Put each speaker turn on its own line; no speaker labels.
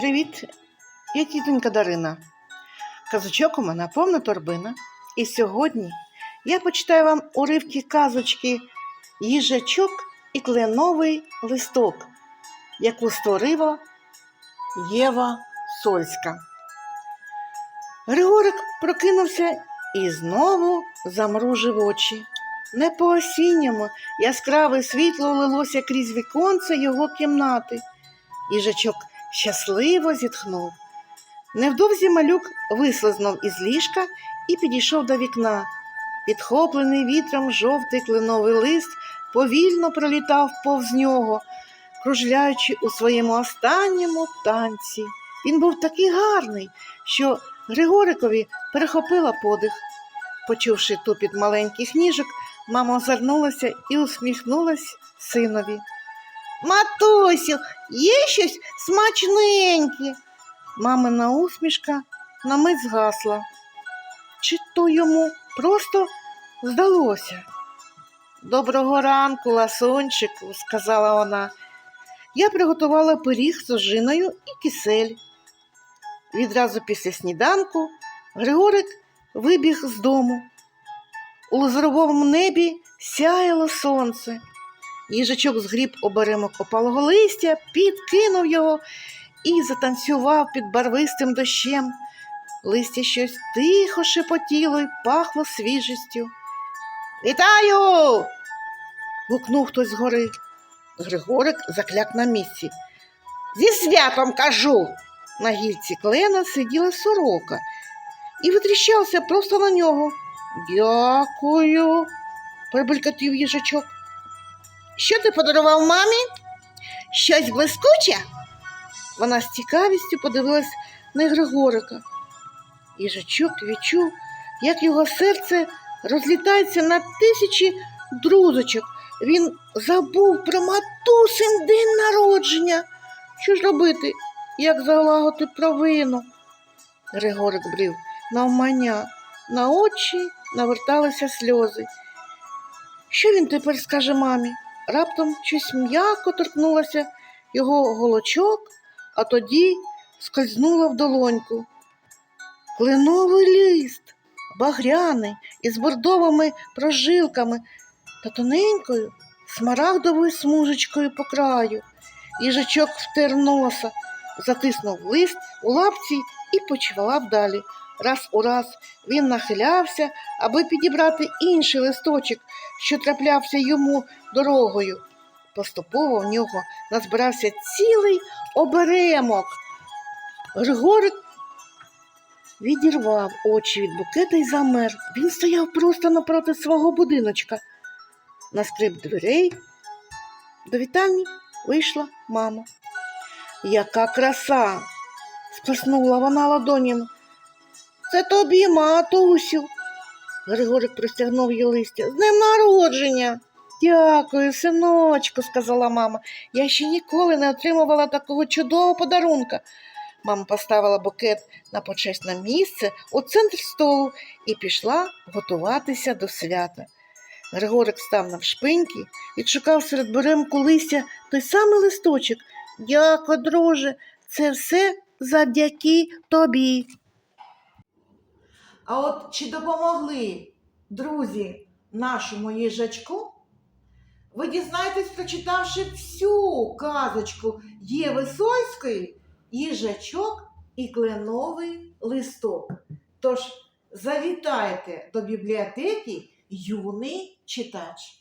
Привіт, я тітонька Дарина. Казочок у мене повна торбина. І сьогодні я почитаю вам уривки казочки Їжачок і кленовий листок, яку створила Єва Сольська. Григорик прокинувся і знову замружив очі. Не по осінньому яскраве світло лилося крізь віконце його кімнати. Їжачок щасливо зітхнув. Невдовзі малюк вислизнув із ліжка і підійшов до вікна. Підхоплений вітром жовтий кленовий лист повільно пролітав повз нього, кружляючи у своєму останньому танці. Він був такий гарний, що Григорикові перехопила подих. Почувши тупіт маленьких ніжок, мама озирнулася і усміхнулась синові. Матусю, є щось смачненьке. Мамина усмішка на мить згасла. Чи то йому просто здалося? Доброго ранку, ласунчику, сказала вона. Я приготувала пиріг з ожиною і кисель. Відразу після сніданку Григорик вибіг з дому. У лазуровому небі сяяло сонце. Їжачок згріб оберемок опалого листя, підкинув його і затанцював під барвистим дощем. Листя щось тихо шепотіло й пахло свіжістю. Вітаю. гукнув хтось згори. Григорик закляк на місці. Зі святом кажу. На гільці клена сиділа сорока і витріщався просто на нього. Дякую, пробулькотів їжачок. Що ти подарував мамі? Щось блискуче? Вона з цікавістю подивилась на Григорика. Їжачок відчув, як його серце розлітається на тисячі друзочок. Він забув про матусин день народження. Що ж робити, як залагодити провину? Григорик брів навмання, на очі наверталися сльози. Що він тепер скаже мамі? Раптом щось м'яко торкнулося його голочок, а тоді скользнуло в долоньку. Кленовий лист, багряний, із бордовими прожилками та тоненькою смарагдовою смужечкою по краю. Їжачок втер носа, затиснув лист у лапці і почвалав далі. Раз у раз він нахилявся, аби підібрати інший листочок, що траплявся йому дорогою. Поступово в нього назбирався цілий оберемок. Григорик відірвав очі від букета і замер. Він стояв просто напроти свого будиночка. На скрип дверей до вітальні вийшла мама. Яка краса! сплеснула вона ладонями. Це тобі, матусю. Григорик простягнув їй листя. З днем народження. Дякую, синочку, сказала мама. Я ще ніколи не отримувала такого чудового подарунка. Мама поставила букет на почесне місце у центр столу і пішла готуватися до свята. Григорик став навшпиньки і шукав серед беремку листя той самий листочок. Дякую, друже, це все завдяки тобі. А от чи допомогли друзі нашому їжачку? Ви дізнаєтесь, прочитавши всю казочку Єви Сольської їжачок і кленовий листок. Тож завітайте до бібліотеки юний читач.